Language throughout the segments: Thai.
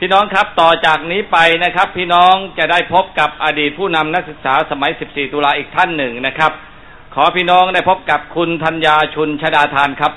พี่น้องครับต่อจากนี้ไปนะครับ พี่น้องจะได้พบกับอดีตผู้นำนักศึกษาสมัย 14 ตุลาอีกท่านหนึ่งนะครับ ขอพี่น้องได้พบกับคุณธัญญาชุนชดาทานครับ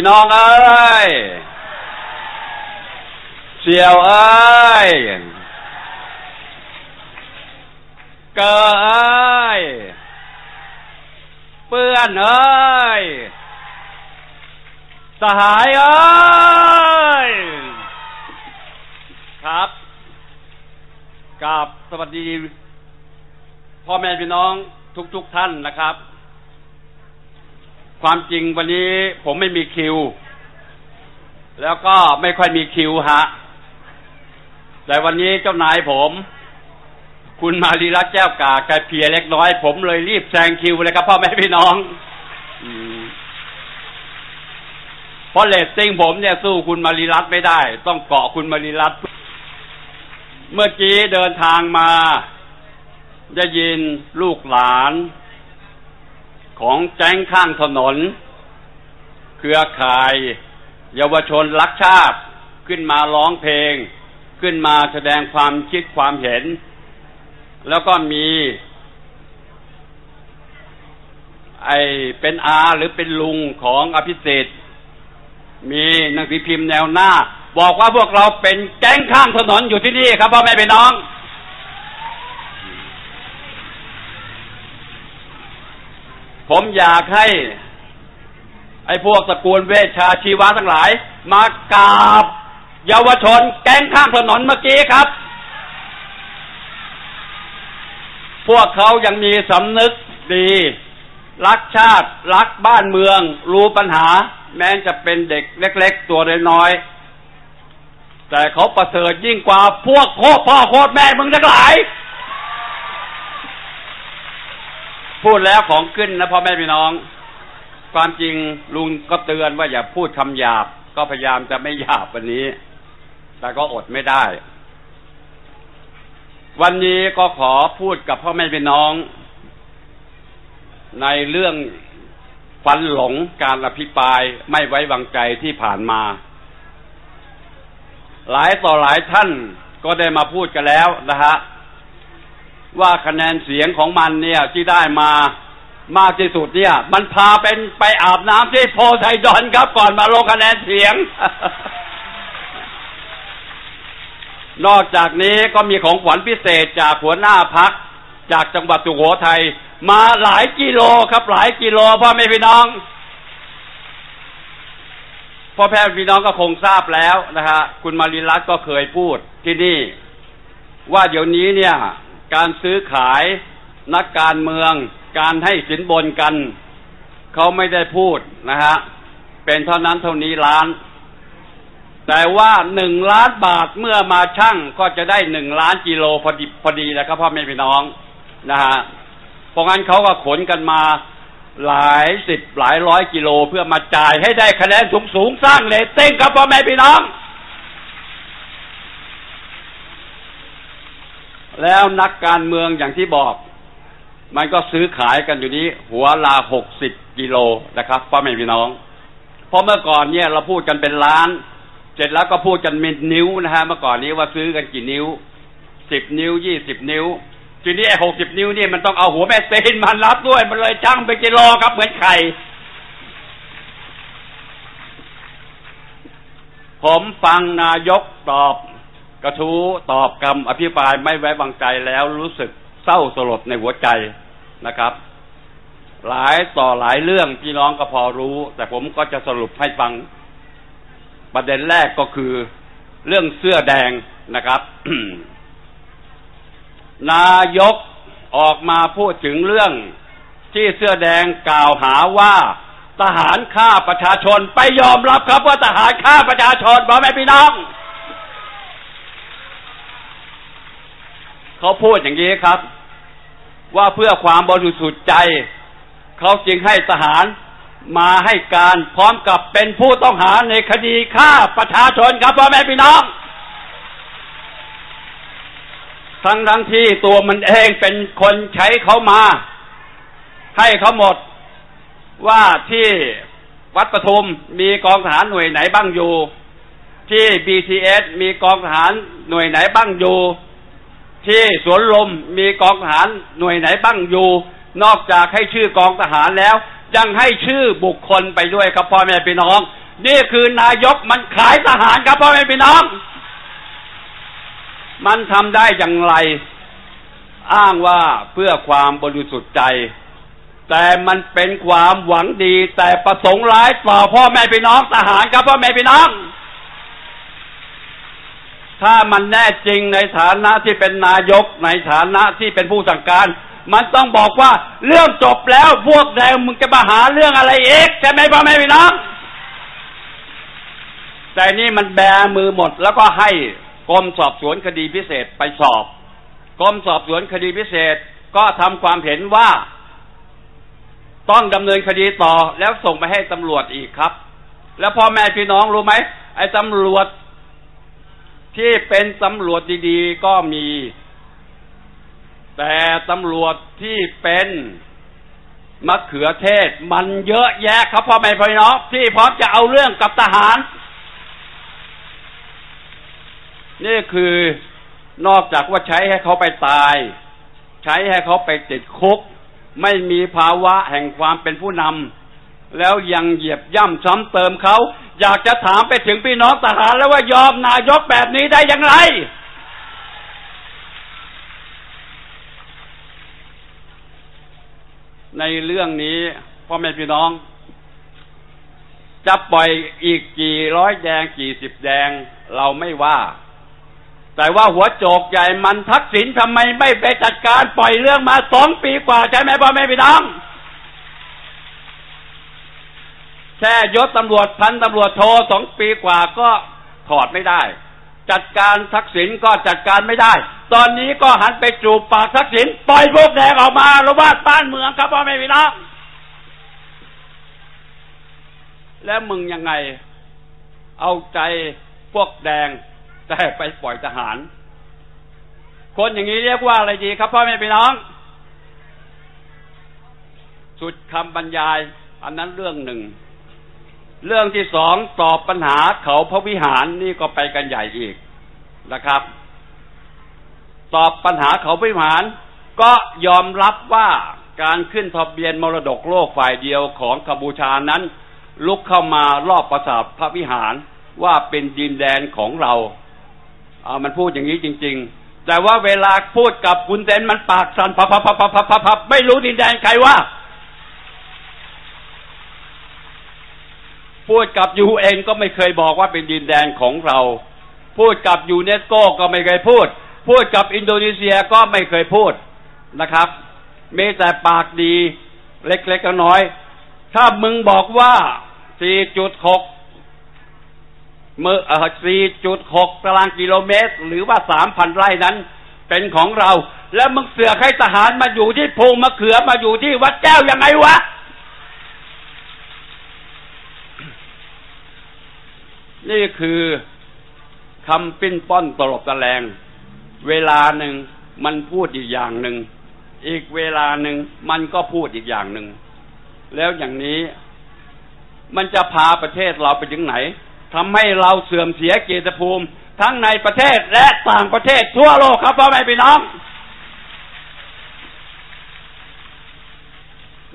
พี่น้องเอ้ยเสี่ยวเอ้ยเกอเอ้ยเปื้อนเอ้ยสหายเอ้ยครับกับสวัสดี พ่อแม่พี่น้องทุกๆทท่านนะครับ ความจริงวันนี้ผมไม่มีคิว แล้วก็ไม่ค่อยมีคิวฮะ แต่วันนี้เจ้านายผม คุณมารีรัตแก้วกาแกเพียเล็กน้อย ผมเลยรีบแซงคิวเลยครับพ่อแม่พี่น้องเพราะเลตติ้งผมเนี่ยสู้คุณมารีรัตไม่ได้ ต้องเกาะคุณมารีรัตเมื่อกี้เดินทางมา ได้ยินลูกหลาน ของแจ้งข้างถนน เครือข่าย เยาวชนรักชาติ ขึ้นมาร้องเพลง ขึ้นมาแสดงความคิดความเห็น แล้วก็มี ไอเป็นอาหรือเป็นลุงของอภิสิทธิ์มีหนังสือพิมพ์แนวหน้า บอกว่าพวกเราเป็นแก๊งข้างถนนอยู่ที่นี่ครับพ่อแม่พี่น้อง ผมอยากให้ ไอ้พวกตระกูลเวชชาชีวะทั้งหลาย มากราบ เยาวชน แก๊งข้างถนนเมื่อกี้ครับ พวกเขายังมีสำนึกดี รักชาติ รักบ้านเมือง รู้ปัญหา แม้จะเป็นเด็กเล็ก ๆ ตัวน้อยแต่เขาประเสริฐยิ่งกว่าพวกโคพ่อโคตรแม่มึงทั้งหลาย พูดแล้วของขึ้นนะพ่อแม่พี่น้อง ความจริงลุงก็เตือนว่าอย่าพูดคำหยาบ ก็พยายามจะไม่หยาบวันนี้ แต่ก็อดไม่ได้ วันนี้ก็ขอพูดกับพ่อแม่พี่น้อง ในเรื่องฟันหลงการอภิปรายไม่ไว้วางใจที่ผ่านมา หลายต่อหลายท่านก็ได้มาพูดกันแล้วนะฮะ ว่าคะแนนเสียงของมันเนี่ยที่ได้มามากที่สุดเนี่ย มันพาเป็นไปอาบน้ำที่โพไซดอนครับก่อนมาลงคะแนนเสียง นอกจากนี้ก็มีของขวัญพิเศษจากหัวหน้าพัก จากจังหวัดสุโขทัยมาหลายกิโลครับ หลายกิโลพ่อแม่พี่น้องพ่อแม่พี่น้องก็คงทราบแล้วนะฮะคุณมาริรัตก็เคยพูดที่นี่ ว่าเดี๋ยวนี้เนี่ย การซื้อขายนักการเมือง การให้สินบนกัน เขาไม่ได้พูดนะฮะ เป็นเท่านั้นเท่านี้ล้าน แต่ว่าหนึ่งล้านบาทเมื่อมาชั่งก็จะได้หนึ่งล้านกิโลพอดีพอดีแล้วครับพ่อแม่พี่น้องนะฮะเพราะงั้นเขาก็ขนกันมาหลายสิบหลายร้อยกิโลเพื่อมาจ่ายให้ได้คะแนนสูงสูงสร้างเลตติ้งครับพ่อแม่พี่น้อง แล้วนักการเมืองอย่างที่บอก มันก็ซื้อขายกันอยู่นี้ หัวลาหกสิบกิโลนะครับพ่อแม่พี่น้อง เพราะเมื่อก่อนเนี่ยเราพูดกันเป็นล้าน เสร็จแล้วก็พูดกันเป็นนิ้วนะฮะเมื่อก่อนนี้ว่าซื้อกันกี่นิ้วสิบนิ้วยี่สิบนิ้วทีนี้ไอ้หกสิบนิ้วนี่มันต้องเอาหัวแม่เซนมารับด้วยมันเลยช่างเป็นกิโลครับ เหมือนไข่ผมฟังนายกตอบ กระทู้ตอบคำอภิปรายไม่ไว้วางใจแล้วรู้สึกเศร้าสลดในหัวใจนะครับ หลายต่อหลายเรื่องพี่น้องก็พอรู้ แต่ผมก็จะสรุปให้ฟัง ประเด็นแรกก็คือ เรื่องเสื้อแดงนะครับ นายกออกมาพูดถึงเรื่อง ที่เสื้อแดงกล่าวหาว่าทหารฆ่าประชาชนไปยอมรับครับว่าทหารฆ่าประชาชนบอกแม่พี่น้อง เขาพูดอย่างนี้ครับ ว่าเพื่อความบริสุทธิ์ใจ เขาจึงให้ทหารมาให้การพร้อมกับเป็นผู้ต้องหาในคดีฆ่าประชาชนครับพ่อแม่พี่น้อง ทั้งทั้งที่ตัวมันเองเป็นคนใช้เขามา ให้เขาหมดว่าที่วัดปทุมมีกองทหารหน่วยไหนบ้างอยู่ ที่ BTS มีกองทหารหน่วยไหนบ้างอยู่ ที่สวนลมมีกองทหารหน่วยไหนบ้างอยู่ นอกจากให้ชื่อกองทหารแล้ว ยังให้ชื่อบุคคลไปด้วยครับพ่อแม่พี่น้อง นี่คือนายกมันขายทหารครับพ่อแม่พี่น้อง มันทำได้อย่างไร อ้างว่าเพื่อความบริสุทธิ์ใจ แต่มันเป็นความหวังดี แต่ประสงค์ร้ายต่อพ่อแม่พี่น้องทหารครับพ่อแม่พี่น้อง ถ้ามันแน่จริงในฐานะที่เป็นนายกในฐานะที่เป็นผู้สั่งการ มันต้องบอกว่าเรื่องจบแล้วพวกแดงมึงจะมาหาเรื่องอะไรเอกใช่ไหมพ่อแม่พี่น้องแต่นี่มันแบมือหมด แล้วก็ให้กรมสอบสวนคดีพิเศษไปสอบกรมสอบสวนคดีพิเศษก็ทำความเห็นว่า ต้องดำเนินคดีต่อแล้วส่งไปให้ตำรวจอีกครับ แล้วพ่อแม่พี่น้องรู้ไหมไอ้ตำรวจ ที่เป็นตำรวจดีๆก็มี แต่ตำรวจที่เป็นมะเขือเทศ มันเยอะแยะครับพ่อแม่พี่น้องที่พร้อมจะเอาเรื่องกับทหาร นี่คือนอกจากว่าใช้ให้เขาไปตาย ใช้ให้เขาไปติดคุก ไม่มีภาวะแห่งความเป็นผู้นำแล้วยังเหยียบย่ำซ้ำเติมเขา อยากจะถามไปถึงพี่น้องทหารแล้วว่ายอมนายกแบบนี้ได้อย่างไร ในเรื่องนี้พ่อแม่พี่น้อง จะปล่อยอีกกี่ร้อยแดงกี่สิบแดงเราไม่ว่า แต่ว่าหัวโจกใหญ่มันทักษิณทำไมไม่ไปจัดการปล่อยเรื่องมาสองปีกว่าใช่ไหมพ่อแม่พี่น้อง แค่ยศตำรวจพันตำรวจโทสองปีกว่าก็ถอดไม่ได้ จัดการทักษิณก็จัดการไม่ได้ ตอนนี้ก็หันไปจูบปากทักษิณปล่อยพวกแดงออกมาระวาดบ้านเมืองครับพ่อแม่พี่น้องแล้วมึงยังไง เอาใจพวกแดงแต่ไปปล่อยทหาร คนอย่างนี้เรียกว่าอะไรดีครับพ่อแม่พี่น้อง สุดคำบรรยาย อันนั้นเรื่องหนึ่ง เรื่องที่สองตอบปัญหาเขาพระวิหารนี่ก็ไปกันใหญ่อีกนะครับ ตอบปัญหาเขาพระวิหาร ก็ยอมรับว่าการขึ้นทะเบียนมรดกโลกฝ่ายเดียวของกัมพูชานั้น ลุกเข้ามารอบปราสาทพระวิหารว่าเป็นดินแดนของเราเอามันพูดอย่างนี้จริง ๆ แต่ว่าเวลาพูดกับคุณเซนมันปากสันพับพับพับพับพับพับพับไม่รู้ดินแดนใครว่า พูดกับยูเอ็นก็ไม่เคยบอกว่าเป็นดินแดนของเรา พูดกับยูเนสโกก็ไม่เคยพูด พูดกับอินโดนีเซียก็ไม่เคยพูดนะครับมีแต่ปากดีเล็กๆน้อยๆถ้ามึงบอกว่า 4.6เมื่อ4.6 ตารางกิโลเมตร หรือว่า 3,000 ไร่นั้น เป็นของเรา แล้วมึงเสือกให้ทหารมาอยู่ที่พงมะเขือมาอยู่ที่วัดแก้วยังไงวะ นี่คือคำปิ้นป้อนตลบตะแลง เวลาหนึ่งมันพูดอีกอย่างหนึ่ง อีกเวลาหนึ่งมันก็พูดอีกอย่างหนึ่ง แล้วอย่างนี้ มันจะพาประเทศเราไปถึงไหนทำให้เราเสื่อมเสียเกียรติภูมิ ทั้งในประเทศและต่างประเทศทั่วโลกครับพ่อแม่พี่น้อง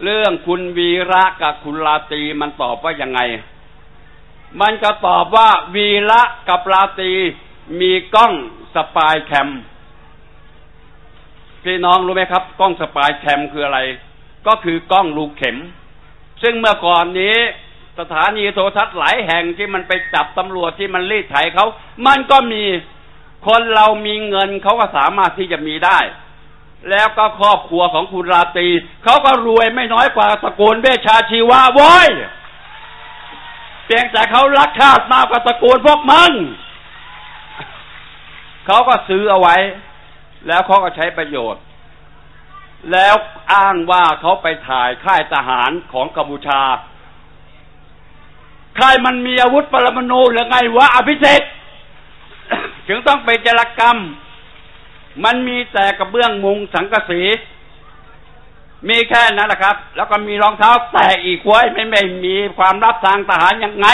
เรื่องคุณวีระกับคุณลาตีมันตอบว่ายังไง มันก็ตอบว่าวีระกับลาตรีมีกล้องสปายแคมพี่น้องรู้ไหมครับ กล้องสปายแคมคืออะไร ก็คือกล้องลูกเข็ม ซึ่งเมื่อก่อนนี้สถานีโทรทัศน์หลายแห่งที่มันไปจับตำรวจที่มันรีดไถเขา มันก็มีคนเรามีเงินเขาก็สามารถที่จะมีได้ แล้วก็ครอบครัวของคุณราตรีเขาก็รวยไม่น้อยกว่าตระกูลเวชชาชีวะโว้ย เพียงแต่เขารักชาติมากกว่าตระกูลพวกมันเขาก็ซื้อเอาไว้ แล้วเขาก็ใช้ประโยชน์ แล้วอ้างว่าเขาไปถ่ายค่ายทหารของกัมพูชาค่ายมันมีอาวุธปรมาณูหรือไงวะอภิเษกถึงต้องไปจรกรรม มันมีแต่กระเบื้องมุงสังกะสี มีแค่นั้นแหละครับ แล้วก็มีรองเท้าแตะอีกไว้ไม่ไม่มีความรับทางทหารยังไง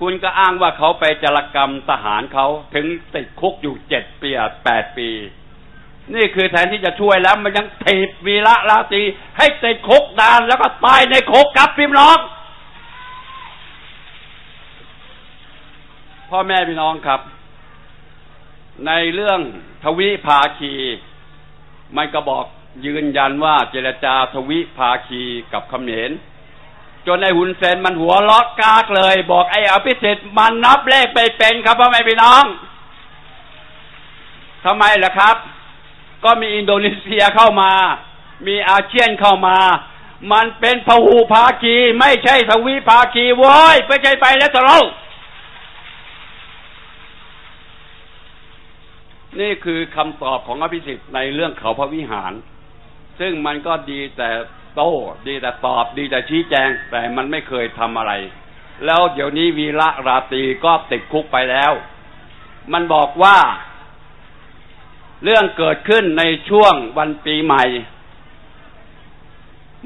คุณก็อ้างว่าเขาไปจรกรรมทหารเขาถึงติดคุกอยู่เจ็ดปีแปดปี นี่คือแทนที่จะช่วยแล้วมันยังถีบวีระราตี ให้ติดคุกดานแล้วก็ตายในคุกกับพี่น้อง พ่อแม่พี่น้องครับ ในเรื่องทวิภาคีมันก็บอก ยืนยันว่าเจรจาทวิภาคีกับเขมรจนไอ้หุนเซนมันหัวล็อกกากเลย บอกไอ้อภิสิทธิ์มันนับเลขไปเป็นครับพ่อแม่พี่น้องทำไมล่ะครับ ก็มีอินโดนีเซียเข้ามา มีอาเซียนเข้ามา มันเป็นพหูภาคี ไม่ใช่ทวิภาคีโว้ยไม่ใช่ไปแล้วตเรานี่คือคำตอบของอภิสิทธิ์ในเรื่องเขาพระวิหาร ซึ่งมันก็ดีแต่โต้ดีแต่ตอบดีแต่ชี้แจง แต่มันไม่เคยทำอะไร แล้วเดี๋ยวนี้วีระราตรีก็ติดคุกไปแล้ว มันบอกว่า เรื่องเกิดขึ้นในช่วงวันปีใหม่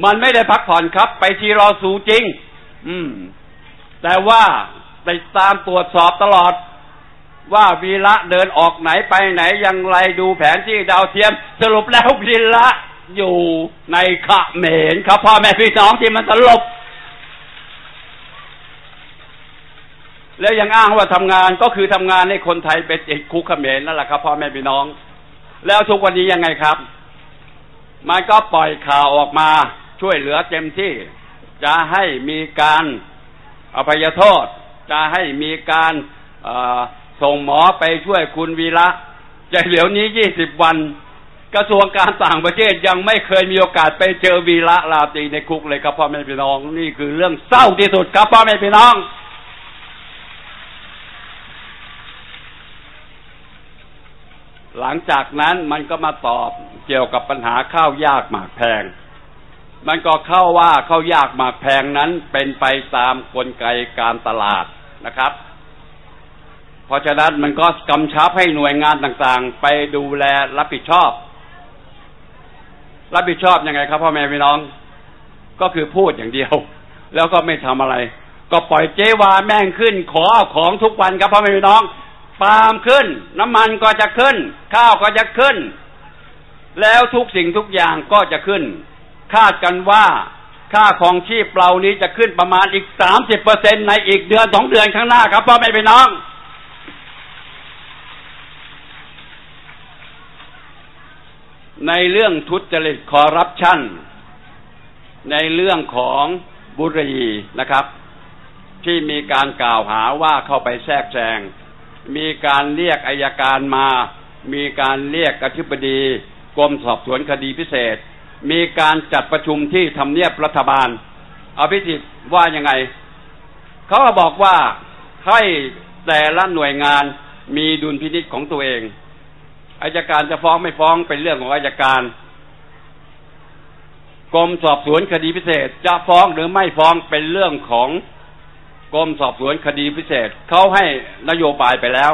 มันไม่ได้พักผ่อนครับ ไปทีรอสูจริง อืม แต่ว่าติดตามตรวจสอบตลอด ว่าวีระเดินออกไหนไปไหนอย่างไรดูแผนที่ดาวเทียม สรุปแล้ววีระ อยู่ในขะเขมรครับพ่อแม่พี่น้องที่มันสลบ แล้วยังอ้างว่าทำงานก็คือทำงานให้คนไทยเป็นติดคุกเมรนั่นแหละครับพ่อแม่พี่น้อง แล้วทุกวันนี้ยังไงครับ มันก็ปล่อยข่าวออกมาช่วยเหลือเต็มที่ จะให้มีการอภัยโทษ จะให้มีการส่งหมอไปช่วยคุณวีระจะเหลียวนี้ยี่สิบวัน กระทรวงการต่างประเทศยังไม่เคยมีโอกาสไปเจอวีระลาตีในคุกเลยครับพ่อแม่พี่น้อง นี่คือเรื่องเศร้าที่สุดครับพ่อแม่พี่น้อง หลังจากนั้นมันก็มาตอบเกี่ยวกับปัญหาข้าวยากหมากแพง มันก็เข้าว่าข้าวยากหมากแพงนั้นเป็นไปตามกลไกการตลาดนะครับเพราะฉะนั้นมันก็กำชับให้หน่วยงานต่างๆ ไปดูแลรับผิดชอบ รับผิดชอบยังไงครับพ่อแม่พี่น้อง ก็คือพูดอย่างเดียว แล้วก็ไม่ทำอะไร ก็ปล่อยเจวาแม่งขึ้น ขอเอาของทุกวันครับพ่อแม่พี่น้องปาล์มขึ้น น้ำมันก็จะขึ้น ข้าวก็จะขึ้น แล้วทุกสิ่งทุกอย่างก็จะขึ้น คาดกันว่าค่าของชีพเรานี้จะขึ้นประมาณอีกสามสิบเปอร์เซ็นในอีกเดือนสองเดือนข้างหน้าครับพ่อแม่พี่น้อง ในเรื่องทุจริตคอร์รัปชันในเรื่องของบุรีนะครับ ที่มีการกล่าวหาว่าเข้าไปแทรกแซงมีการเรียกอายการมา มีการเรียกอธิบดีกรมสอบสวนคดีพิเศษ มีการจัดประชุมที่ทำเนียบรัฐบาลอภิสิทธิ์ว่ายังไง เขาบอกว่าให้แต่ละหน่วยงานมีดุลพินิจของตัวเอง อายการจะฟ้องไม่ฟ้องเป็นเรื่องของอายการกรมสอบสวนคดีพิเศษ จะฟ้องหรือไม่ฟ้องเป็นเรื่องของกรมสอบสวนคดีพิเศษเขาให้นโยบายไปแล้ว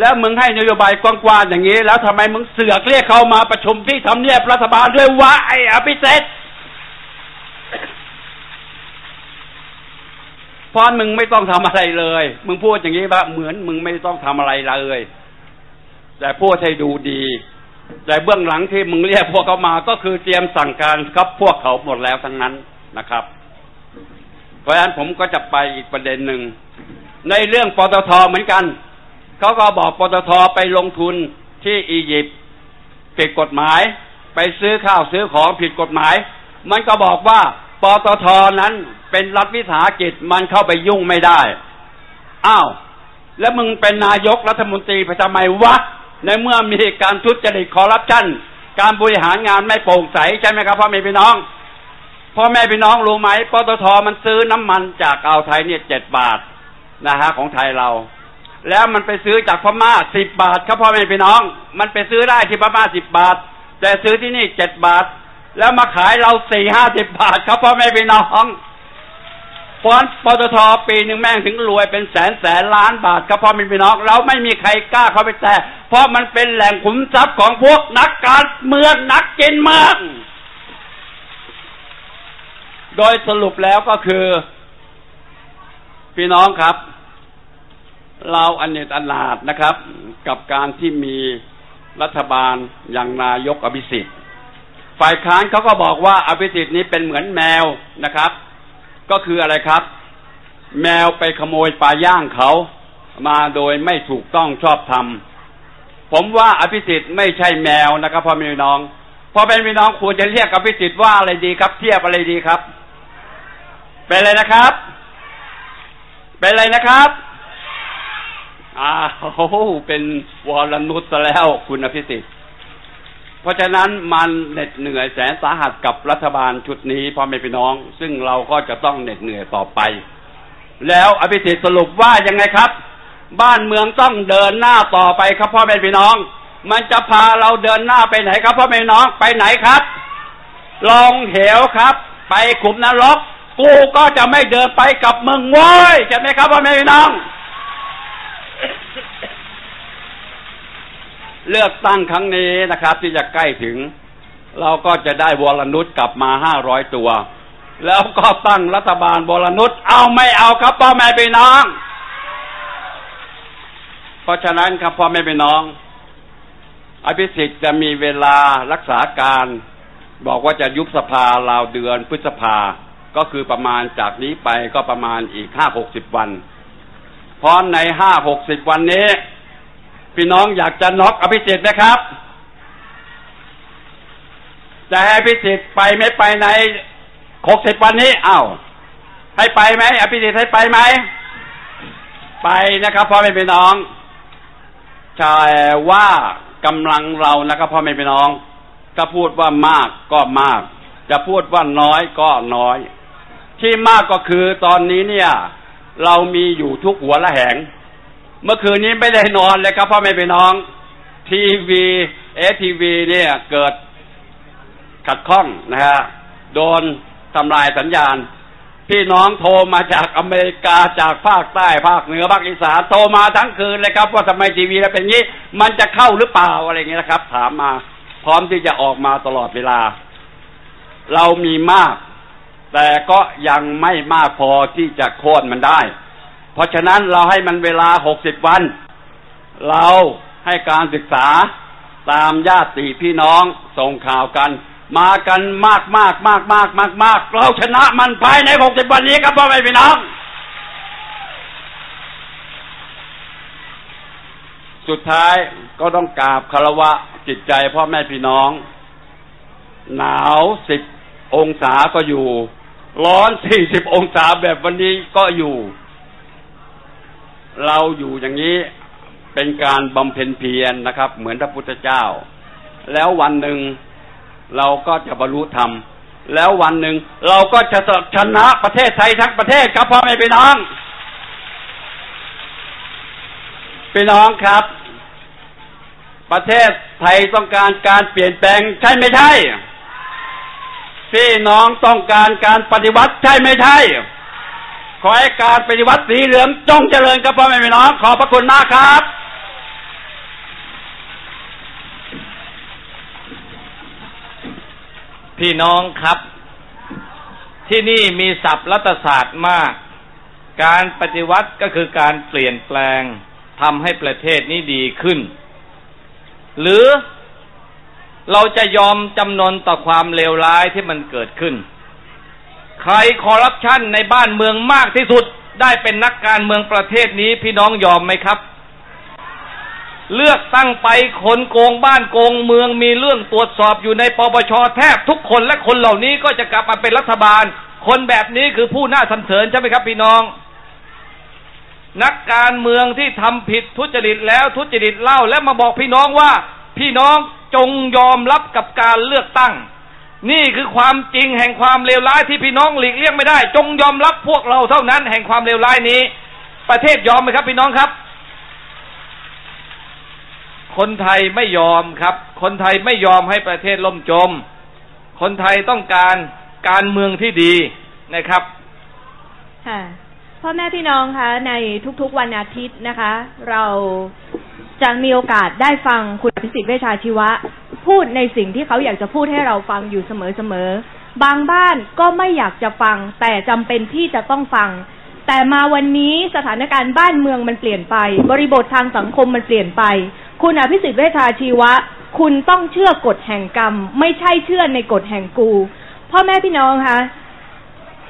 แล้วมึงให้นโยบายกว้างๆอย่างนี้ แล้วทำไมมึงเสือกเรียกเขามาประชุมที่ทำเนียบรัฐบาลด้วยวะไอ้อภิเศษพราะมึงไม่ต้องทำอะไรเลย มึงพูดอย่างนี้ว่าเหมือนมึงไม่ต้องทำอะไรเลย แต่พูดให้ดูดี แต่เบื้องหลังที่มึงเรียกพวกเขามาก็คือเตรียมสั่งการครับพวกเขาหมดแล้วทั้งนั้นนะครับ เพราะฉะนั้นผมก็จะไปอีกประเด็นหนึ่ง ในเรื่องปตทเหมือนกันเขาก็บอกปตทไปลงทุนที่อียิปต์ผิดกฎหมาย ไปซื้อข้าวซื้อของผิดกฎหมาย มันก็บอกว่าปตทนั้นเป็นรัฐวิสาหกิจมันเข้าไปยุ่งไม่ได้ อ้าว แล้วมึงเป็นนายกรัฐมนตรีไปทำไมวะ ในเมื่อมีการทุจริตคอร์รัปชันการบริหารงานไม่โปร่งใสใช่ไหมครับพ่อแม่พี่น้องพ่อแม่พี่น้องรู้ไหมปตทมันซื้อน้ำมันจากอ่าวไทยเนี่ยเจ็ดบาทนะฮะของไทยเรา แล้วมันไปซื้อจากพม่าสิบบาทครับพ่อแม่พี่น้อง มันไปซื้อได้ที่พม่าสิบบาท แต่ซื้อที่นี่เจ็ดบาท แล้วมาขายเราสี่ห้าสิบบาทครับพ่อแม่พี่น้อง เพราะปตทปีหนึ่งแม่งถึงรวยเป็นแสนแสนล้านบาทครับพ่อแม่พี่น้อง เราไม่มีใครกล้าเข้าไปแต่ เพราะมันเป็นแหล่งขุมทรัพย์ของพวกนักการเมืองนักกินเมืองโดยสรุปแล้วก็คือ พี่น้องครับ เราอันเนตอนาถนะครับ กับการที่มีรัฐบาลอย่างนายกอภิสิทธิ์ ฝ่ายค้านเขาก็บอกว่าอภิสิทธิ์นี้เป็นเหมือนแมวนะครับ ก็คืออะไรครับ แมวไปขโมยปลาย่างเขามาโดยไม่ถูกต้องชอบธรรมผมว่าอภิสิทธิ์ไม่ใช่แมวนะครับพ่อแม่พี่น้องพ่อแม่พี่น้องควรจะเรียกอภิสิทธิ์ว่าอะไรดีครับ เทียบอะไรดีครับ เป็นอะไรนะครับ เป็นอะไรนะครับอ้าวเป็นวรนุษซะแล้วคุณอภิสิทธิ์ เพราะฉะนั้นมันเหน็ดเหนื่อยแสนสาหัสกับรัฐบาลชุดนี้พ่อแม่พี่น้อง ซึ่งเราก็จะต้องเหน็ดเหนื่อยต่อไป แล้วอภิสิทธิ์สรุปว่ายังไงครับ บ้านเมืองต้องเดินหน้าต่อไปครับพ่อแม่พี่น้อง มันจะพาเราเดินหน้าไปไหนครับพ่อแม่พี่น้องไปไหนครับ ลองเหวครับ ไปขุมนรกกูก็จะไม่เดินไปกับมึงว้ยใช่ไหมครับพ่อแม่พี่น้อง เลือกตั้งครั้งนี้นะครับ ที่จะใกล้ถึง เราก็จะได้วรนุษกลับมาห้าร้อยตัว แล้วก็ตั้งรัฐบาลวรนุษเอาไม่เอาครับพ่อแม่พี่น้อง เพราะฉะนั้นครับพ่อแม่พี่น้อง อภิสิทธิ์จะมีเวลารักษาการบอกว่าจะยุบสภาราวเดือนพฤษภา ก็คือประมาณจากนี้ไปก็ประมาณอีกห้าหกสิบวัน เพราะในห้าหกสิบวันนี้ พี่น้องอยากจะน็อกอภิสิทธิ์ไหมครับ จะให้อภิสิทธิ์ไปไม่ไปในหกสิบวันนี้อ้าวให้ไปไหมอภิสิทธิ์ให้ไปไหม ไปนะครับพ่อแม่พี่น้องชายว่ากำลังเรานะครับพ่อแม่พี่น้องถ้าพูดว่ามากก็มาก จะพูดว่าน้อยก็น้อย ที่มากก็คือตอนนี้เนี่ย เรามีอยู่ทุกหัวละแหง เมื่อคืนนี้ไม่ได้นอนเลยครับพ่อแม่พี่น้อง ทีวีเอทีวีเนี่ยเกิดขัดข้องนะฮะโดนทำลายสัญญาณ พี่น้องโทรมาจากอเมริกาจากภาคใต้ภาคเหนือภาคอีสานโทรมาทั้งคืนเลยครับ ว่าทำไมทีวีเราเป็นงี้ มันจะเข้าหรือเปล่าอะไรเงี้ยนะครับ ถามมา พร้อมที่จะออกมาตลอดเวลา เรามีมาก แต่ก็ยังไม่มากพอที่จะโค่นมันได้ เพราะฉะนั้นเราให้มันเวลาหกสิบวัน เราให้การศึกษาตามญาติพี่น้องส่งข่าวกัน มากันมากมากมากมากมากมากเราชนะมันภายในหกสิบวันนี้ครับพ่อแม่พี่น้อง สุดท้ายก็ต้องกราบคารวะจิตใจพ่อแม่พี่น้อง หนาวสิบองศาก็อยู่ ร้อนสี่สิบองศาแบบวันนี้ก็อยู่ เราอยู่อย่างนี้เป็นการบำเพ็ญเพียรนะครับ เหมือนพระพุทธเจ้า แล้ววันหนึ่งเราก็จะบรรลุธรรม แล้ววันหนึ่งเราก็จะชนะประเทศไทยทั้งประเทศครับพ่อแม่พี่น้องพี่น้องครับ ประเทศไทยต้องการการเปลี่ยนแปลงใช่ไม่ใช่พี่น้องต้องการการปฏิวัติใช่ไม่ใช่ ขอให้การปฏิวัติสีเหลืองจงเจริญครับพ่อแม่พี่น้อง ขอบพระคุณมากครับพี่น้องครับ ที่นี่มีศัพท์รัฐศาสตร์มาก การปฏิวัติก็คือการเปลี่ยนแปลงทำให้ประเทศนี้ดีขึ้น หรือเราจะยอมจำนนต่อความเลวร้ายที่มันเกิดขึ้น ใครคอร์รัปชันในบ้านเมืองมากที่สุดได้เป็นนักการเมืองประเทศนี้พี่น้องยอมไหมครับ เลือกตั้งไปคนโกงบ้านโกงเมืองมีเรื่องตรวจสอบอยู่ในปปชแทบทุกคนและคนเหล่านี้ก็จะกลับมาเป็นรัฐบาล คนแบบนี้คือผู้น่าสรรเสริญใช่ไหมครับ พี่น้อง นักการเมืองที่ทำผิดทุจริตแล้วทุจริตเล่าและมาบอกพี่น้องว่า พี่น้องจงยอมรับกับการเลือกตั้ง นี่คือความจริงแห่งความเลวร้ายที่พี่น้องหลีกเลี่ยงไม่ได้ จงยอมรับพวกเราเท่านั้นแห่งความเลวร้ายนี้ ประเทศยอมไหมครับ พี่น้องครับ คนไทยไม่ยอมครับ คนไทยไม่ยอมให้ประเทศล่มจม คนไทยต้องการการเมืองที่ดีนะครับค่ะพ่อแม่พี่น้องคะในทุกๆวันอาทิตย์นะคะ เราจะมีโอกาสได้ฟังคุณพิสิทธิ์เวชาชีวะ พูดในสิ่งที่เขาอยากจะพูดให้เราฟังอยู่เสมอๆ บางบ้านก็ไม่อยากจะฟัง แต่จำเป็นที่จะต้องฟัง แต่มาวันนี้สถานการณ์บ้านเมืองมันเปลี่ยนไป บริบททางสังคมมันเปลี่ยนไป คุณอภิสิทธิ์เวชชาชีวะ คุณต้องเชื่อกฎแห่งกรรม ไม่ใช่เชื่อในกฎแห่งกู พ่อแม่พี่น้องคะ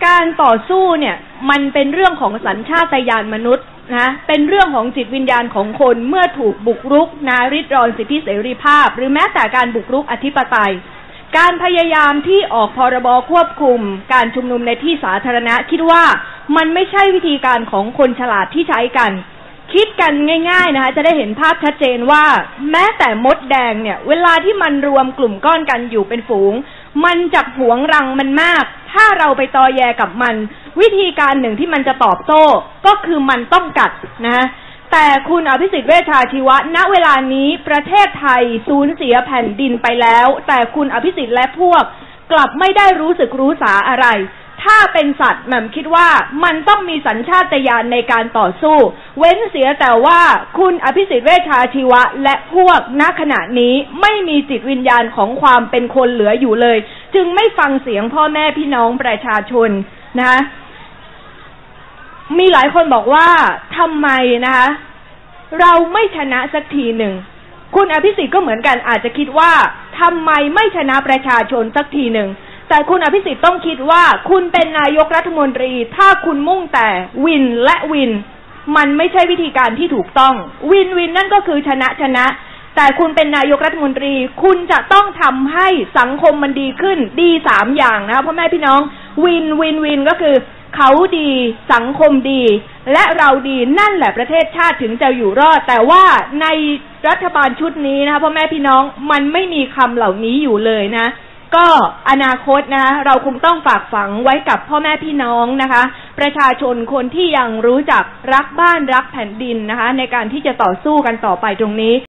การต่อสู้เนี่ย มันเป็นเรื่องของสัญชาตญาณมนุษย์ นะเป็นเรื่องของจิตวิญญาณของคนเมื่อถูกบุกรุกนาริดรอนสิทธิเสรีภาพ หรือแม้แต่การบุกรุกอธิปไตย การพยายามที่ออกพรบควบคุม การชุมนุมในที่สาธารณะ คิดว่ามันไม่ใช่วิธีการของคนฉลาดที่ใช้กัน คิดกันง่าย ๆนะคะจะได้เห็นภาพชัดเจนว่า แม้แต่มดแดงเนี่ย เวลาที่มันรวมกลุ่มก้อนกันอยู่เป็นฝูง มันจับหวงรังมันมาก ถ้าเราไปตอแยกับมัน วิธีการหนึ่งที่มันจะตอบโต้ก็คือมันต้องกัดนะ แต่คุณอภิสิทธิ์เวชชาชีวะ ณเวลานี้ประเทศไทยสูญเสียแผ่นดินไปแล้ว แต่คุณอภิสิทธิ์และพวก กลับไม่ได้รู้สึกรู้สาอะไร ถ้าเป็นสัตว์แหม่มคิดว่ามันต้องมีสัญชาตญาณในการต่อสู้ เว้นเสียแต่ว่าคุณอภิสิทธิ์เวชชาชีวะ และพวกณขณะนี้ไม่มีจิตวิญญาณของความเป็นคนเหลืออยู่เลย จึงไม่ฟังเสียงพ่อแม่พี่น้องประชาชนนะคะ มีหลายคนบอกว่าทำไมนะคะ เราไม่ชนะสักทีหนึ่ง คุณอภิสิทธิ์ก็เหมือนกันอาจจะคิดว่าทำไมไม่ชนะประชาชนสักทีหนึ่ง แต่คุณอภิสิทธิ์ต้องคิดว่า คุณเป็นนายกรัฐมนตรี ถ้าคุณมุ่งแต่วินและวิน มันไม่ใช่วิธีการที่ถูกต้อง วินวินนั่นก็คือชนะชนะ แต่คุณเป็นนายกรัฐมนตรี คุณจะต้องทำให้สังคมมันดีขึ้น ดีสามอย่างนะคะพ่อแม่พี่น้อง วินวินวินก็คือ เขาดีสังคมดี และเราดีนั่นแหละประเทศชาติถึงจะอยู่รอด แต่ว่าในรัฐบาลชุดนี้นะคะพ่อแม่พี่น้องมันไม่มีคำเหล่านี้อยู่เลยนะ ก็อนาคตนะคะเราคงต้องฝากฝังไว้กับพ่อแม่พี่น้องนะคะ ประชาชนคนที่ยังรู้จักรักบ้านรักแผ่นดินนะคะ ในการที่จะต่อสู้กันต่อไปตรงนี้